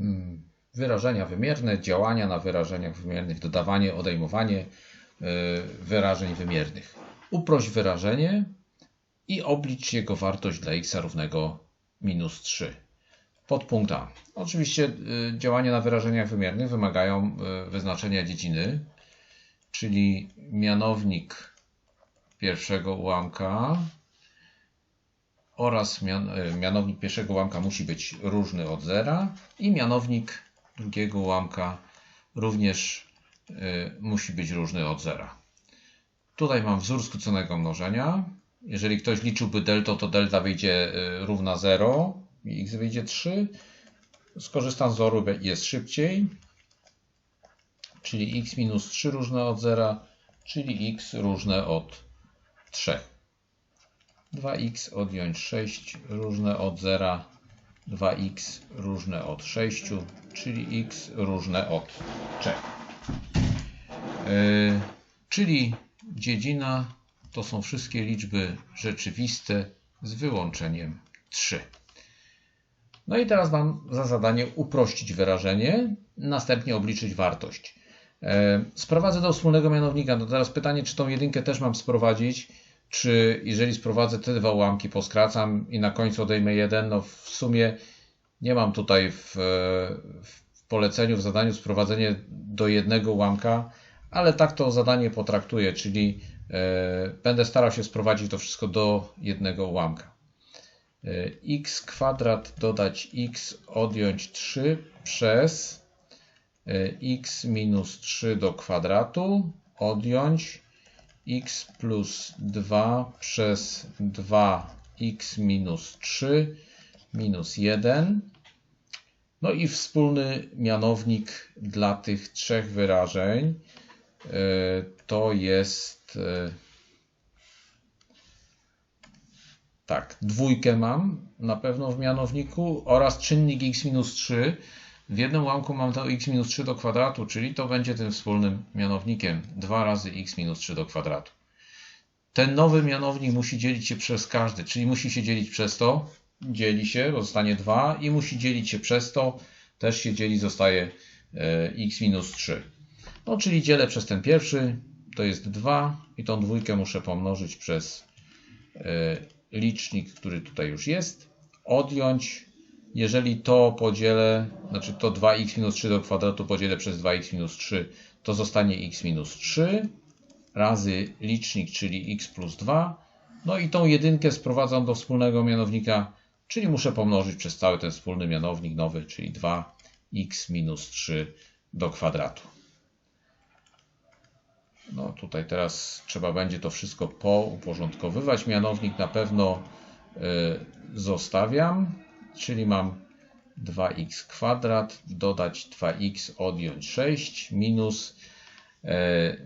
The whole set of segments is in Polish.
mm, wyrażenia wymierne, działania na wyrażeniach wymiernych, dodawanie, odejmowanie y, wyrażeń wymiernych. Uprość wyrażenie i oblicz jego wartość dla x równego minus 3. Podpunkt A. Oczywiście y, działania na wyrażeniach wymiernych wymagają y, wyznaczenia dziedziny, czyli mianownik pierwszego ułamka oraz mian, y, mianownik pierwszego ułamka musi być różny od zera i mianownik drugiego ułamka również musi być różny od zera. Tutaj mam wzór skróconego mnożenia. Jeżeli ktoś liczyłby delta, to delta wyjdzie równa 0 i x wyjdzie 3. Skorzystam z wzoru, jest szybciej. Czyli x minus 3 różne od 0, czyli x różne od 3. 2x odjąć 6 różne od 0, 2x różne od 6, czyli x różne od 3. Yy, czyli dziedzina to są wszystkie liczby rzeczywiste z wyłączeniem 3. No i teraz mam za zadanie uprościć wyrażenie, następnie obliczyć wartość. E, sprowadzę do wspólnego mianownika. No teraz pytanie, czy tą jedynkę też mam sprowadzić, czy jeżeli sprowadzę te dwa ułamki, poskracam i na końcu odejmę jeden, no w sumie nie mam tutaj w, w poleceniu, w zadaniu sprowadzenie do jednego ułamka, ale tak to zadanie potraktuję, czyli e, będę starał się sprowadzić to wszystko do jednego ułamka. E, x kwadrat dodać x odjąć 3 przez e, x minus 3 do kwadratu odjąć x plus 2 przez 2x minus 3 minus 1. No i wspólny mianownik dla tych trzech wyrażeń e, to jest tak, dwójkę mam na pewno w mianowniku oraz czynnik x minus 3. W jednym ułamku mam to x minus 3 do kwadratu, czyli to będzie tym wspólnym mianownikiem 2 razy x minus 3 do kwadratu. Ten nowy mianownik musi dzielić się przez każdy, czyli musi się dzielić przez to, dzieli się, zostanie 2 i musi dzielić się przez to, też się dzieli, zostaje e, x minus 3. No, czyli dzielę przez ten pierwszy, to jest 2 i tą dwójkę muszę pomnożyć przez e, licznik, który tutaj już jest, odjąć, jeżeli to podzielę, znaczy to 2x minus 3 do kwadratu podzielę przez 2x minus 3, to zostanie x minus 3 razy licznik, czyli x plus 2. No i tą jedynkę sprowadzam do wspólnego mianownika, czyli muszę pomnożyć przez cały ten wspólny mianownik nowy, czyli 2x minus 3 do kwadratu. No tutaj teraz trzeba będzie to wszystko pouporządkowywać. Mianownik na pewno y, zostawiam, czyli mam 2x kwadrat dodać 2x odjąć 6 minus y,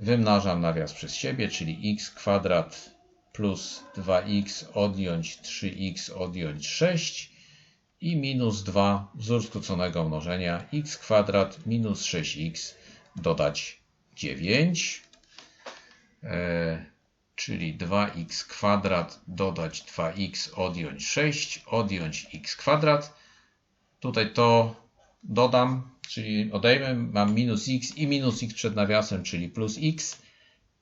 wymnażam nawias przez siebie, czyli x kwadrat plus 2x odjąć 3x odjąć 6 i minus 2 wzór skróconego mnożenia x kwadrat minus 6x dodać 9 E, czyli 2x kwadrat dodać 2x odjąć 6, odjąć x kwadrat. Tutaj to dodam, czyli odejmę, mam minus x i minus x przed nawiasem, czyli plus x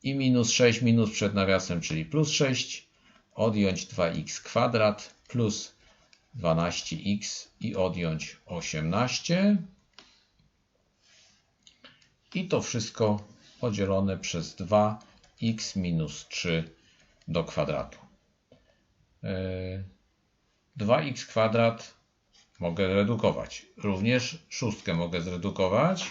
i minus 6 minus przed nawiasem, czyli plus 6, odjąć 2x kwadrat plus 12x i odjąć 18. I to wszystko podzielone przez 2 x minus 3 do kwadratu. 2x e, kwadrat mogę redukować. Również szóstkę mogę zredukować.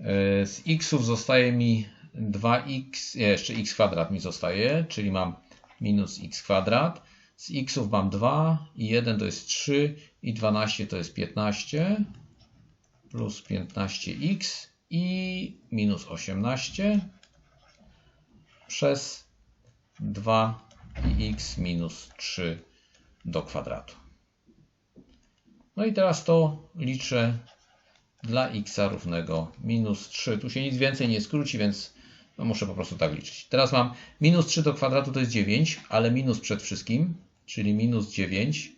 E, z xów zostaje mi 2x, jeszcze x kwadrat mi zostaje, czyli mam minus x kwadrat. Z xów mam 2 i 1 to jest 3 i 12 to jest 15 plus 15x i minus 18 przez 2x minus 3 do kwadratu. No i teraz to liczę dla x równego minus 3. Tu się nic więcej nie skróci, więc no muszę po prostu tak liczyć. Teraz mam minus 3 do kwadratu to jest 9, ale minus przed wszystkim, czyli minus 9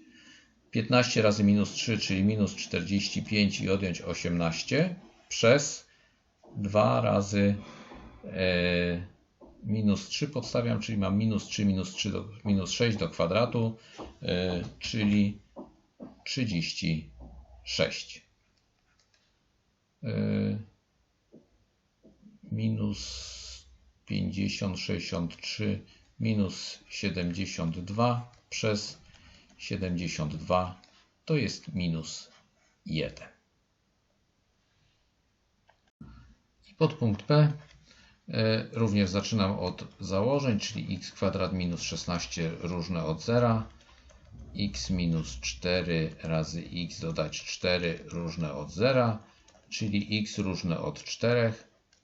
15 razy minus 3, czyli minus 45 i odjąć 18 przez 2 razy e, minus 3 podstawiam, czyli mam minus 3, minus 3, do, minus 6 do kwadratu, e, czyli 36. E, minus 50, 63 minus 72 przez 72 to jest minus 1. I podpunkt P również zaczynam od założeń, czyli x kwadrat minus 16 różne od zera, x minus 4 razy x dodać 4 różne od zera, czyli x różne od 4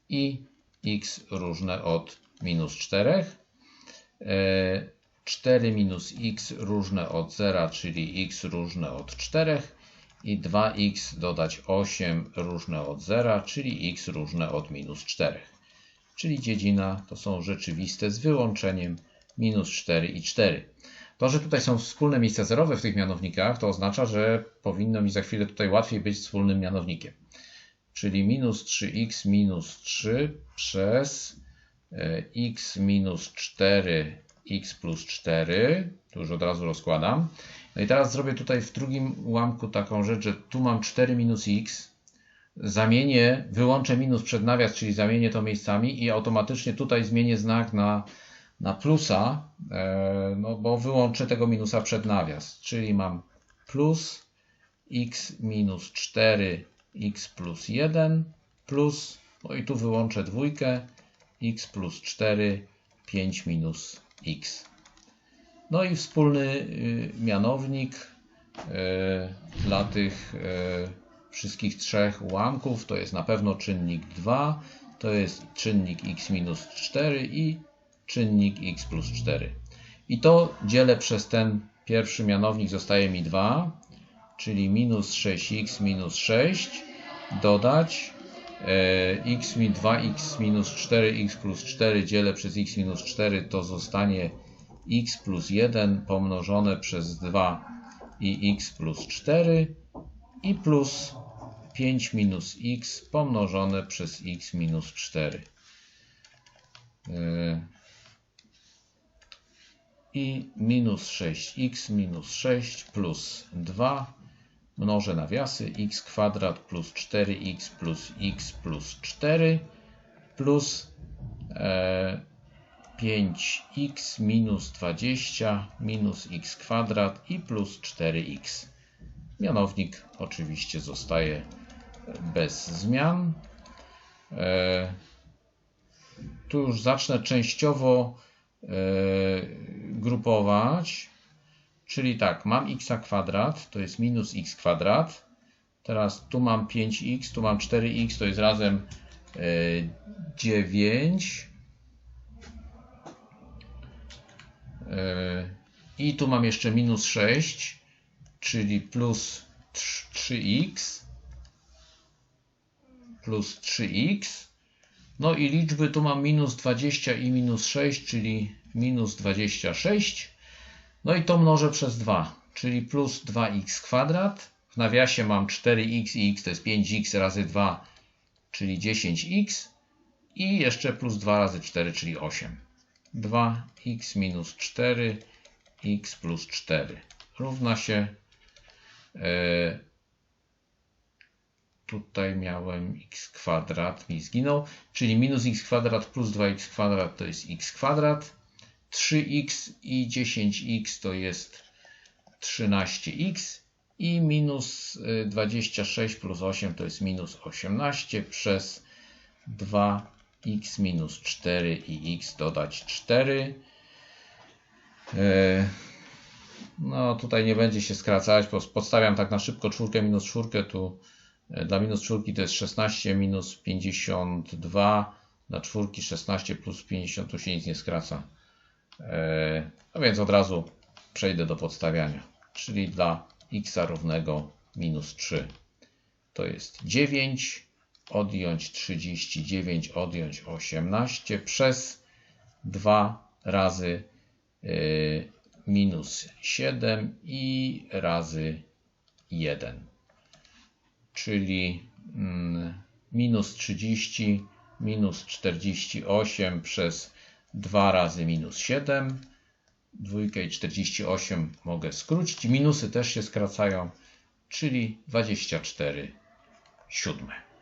i x różne od minus 4. 4 minus x różne od 0, czyli x różne od 4 i 2x dodać 8 różne od 0, czyli x różne od minus 4. Czyli dziedzina to są rzeczywiste z wyłączeniem minus 4 i 4. To, że tutaj są wspólne miejsca zerowe w tych mianownikach, to oznacza, że powinno mi za chwilę tutaj łatwiej być wspólnym mianownikiem. Czyli minus 3x minus 3 przez e, x minus 4 x plus 4. Tu już od razu rozkładam. No i teraz zrobię tutaj w drugim ułamku taką rzecz, że tu mam 4 minus x. Zamienię, wyłączę minus przed nawias, czyli zamienię to miejscami i automatycznie tutaj zmienię znak na, na plusa, e, no bo wyłączę tego minusa przed nawias. Czyli mam plus x minus 4 x plus 1 plus, no i tu wyłączę dwójkę, x plus 4, 5 minus x. No i wspólny y, mianownik y, dla tych y, wszystkich trzech ułamków to jest na pewno czynnik 2, to jest czynnik x minus 4 i czynnik x plus 4. I to dzielę przez ten pierwszy mianownik, zostaje mi 2, czyli minus 6x minus 6 dodać e, x mi 2x minus 4x plus 4 dzielę przez x minus 4 to zostanie x plus 1 pomnożone przez 2 i x plus 4 i plus 5 minus x pomnożone przez x minus 4. E, I minus 6x minus 6 plus 2 mnożę nawiasy x kwadrat plus 4x plus x plus 4 plus e, 5x minus 20 minus x kwadrat i plus 4x. Mianownik oczywiście zostaje bez zmian. E, tu już zacznę częściowo e, grupować. Czyli tak, mam x kwadrat, to jest minus x kwadrat. Teraz tu mam 5x, tu mam 4x, to jest razem 9. E, I tu mam jeszcze minus 6, czyli plus 3x. Plus 3x. No i liczby tu mam minus 20 i minus 6, czyli minus 26. No i to mnożę przez 2, czyli plus 2x kwadrat. W nawiasie mam 4x i x to jest 5x razy 2, czyli 10x. I jeszcze plus 2 razy 4, czyli 8. 2x minus 4, x plus 4 równa się. E, tutaj miałem x kwadrat, mi zginął, czyli minus x kwadrat plus 2x kwadrat to jest x kwadrat. 3x i 10x to jest 13x i minus 26 y, plus 8 to jest minus 18 przez 2x minus 4 i x dodać 4. Y, no tutaj nie będzie się skracać, bo podstawiam tak na szybko czwórkę minus czwórkę, tu dla minus czwórki to jest 16 minus 52, dla czwórki 16 plus 50 tu się nic nie skraca. E, no więc od razu przejdę do podstawiania. Czyli dla x równego minus 3 to jest 9, odjąć 39, odjąć 18 przez 2 razy minus 7 i razy 1. Czyli mm, minus 30 minus 48 przez 2 razy minus 7. Dwójkę i 48 mogę skrócić. Minusy też się skracają, czyli 24 siódme.